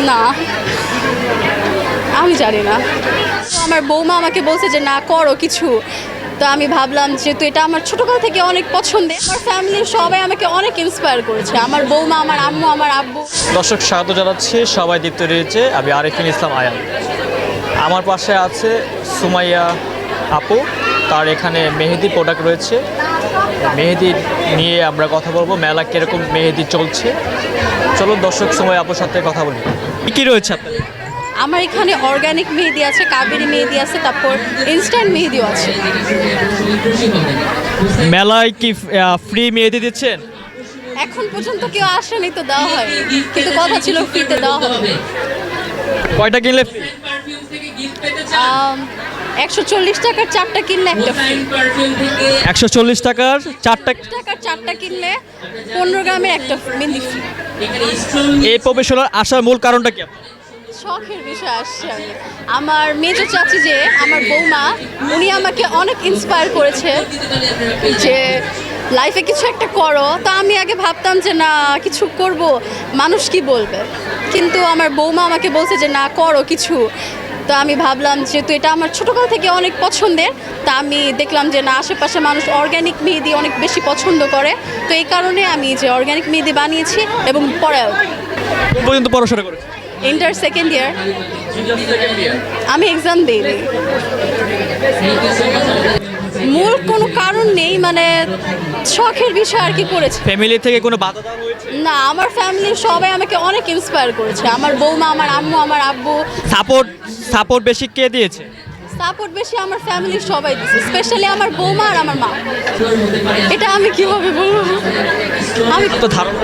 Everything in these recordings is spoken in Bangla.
না। আমি জানি না। আমার বৌমা আমাকে বলছে যে, না, করো কিছু। তো আমি ভাবলাম যেহেতু এটা আমার ছোটোবেলা থেকে অনেক পছন্দের। আমার ফ্যামিলির সবাই আমাকে অনেক ইন্সপায়ার করেছে। আমার বৌমা, আমার আম্মু, আমার আব্বু। দর্শক, স্বাগত জানাচ্ছি সবাই দীপ্ত রয়েছে আমি আরিফিন ইসলাম আয়ান। আমার পাশে আছে সুমাইয়া আপু তার এখানে মেহেদি প্রোডাক্ট রয়েছে। মেহেদি নিয়ে আমরা কথা বলব মেলা কীরকম মেহেদি চলছে। চলুন দর্শক সময় আপুর সাথে কথা বলি। কী কী রয়েছে আপনার? আমার এখানে অর্গানিক মেহেদি আছে কাবেরি মেহেদি আছে তারপর ইনস্ট্যান্ট মেহেদিও আছে। মেলায় কি ফ্রি মেহেদি দিচ্ছেন? এখন পর্যন্ত কেউ আসেনি তো দেওয়া হয়। কিন্তু কথা ছিল ফ্রিতে দেওয়া হবে। কয়টা কিনলে? একশো চল্লিশ টাকার চারটা কিনলে একটা একশো চল্লিশ টাকার চারটা টাকার চারটা কিনলে পনেরো গ্রামের একটা মেহেদি ফ্রি এই প্রফেশনাল আসার মূল কারণটা কি? শখের বিষয় আসছে আমি। আমার মেজো চাচি যে আমার বৌমা উনি আমাকে অনেক ইন্সপায়ার করেছে যে লাইফে কিছু একটা করো। তা আমি আগে ভাবতাম যে না কিছু করব। মানুষ কি বলবে? কিন্তু আমার বৌমা আমাকে বলছে যে না করো কিছু। তো আমি ভাবলাম যেহেতু এটা আমার ছোটোবেলা থেকে অনেক পছন্দের, তা আমি দেখলাম যে না আশেপাশে মানুষ অর্গ্যানিক মেহেদি অনেক বেশি পছন্দ করে। তো এই কারণে আমি যে অর্গ্যানিক মেহেদি বানিয়েছি এবং পড়াও পর্যন্ত পড়াশোনা করেছে ইন্টার সেকেন্ড ইয়ার আমি এক্সাম দিইনি। মূল কোনো কারণ নেই মানে শখের বিষয় আর কি করেছে। ফ্যামিলি থেকে কোনো বাধা দেওয়া হয়েছে? না আমার ফ্যামিলির সবাই আমাকে অনেক ইন্সপায়ার করেছে। আমার বৌমা আমার আম্মু আমার আব্বু। সাপোর্ট সাপোর্ট বেশি কে দিয়েছে? সাপোর্ট বেশি আমার ফ্যামিলির সবাই দিচ্ছে স্পেশালি আমার বৌমা আর আমার মা। এটা আমি কীভাবে বলব? আমি তো ধারণা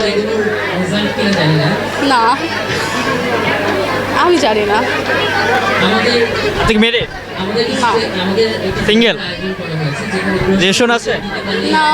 না। আমি জানি না। আপনি মেরে? সিঙ্গেল? রেশন আছে? না।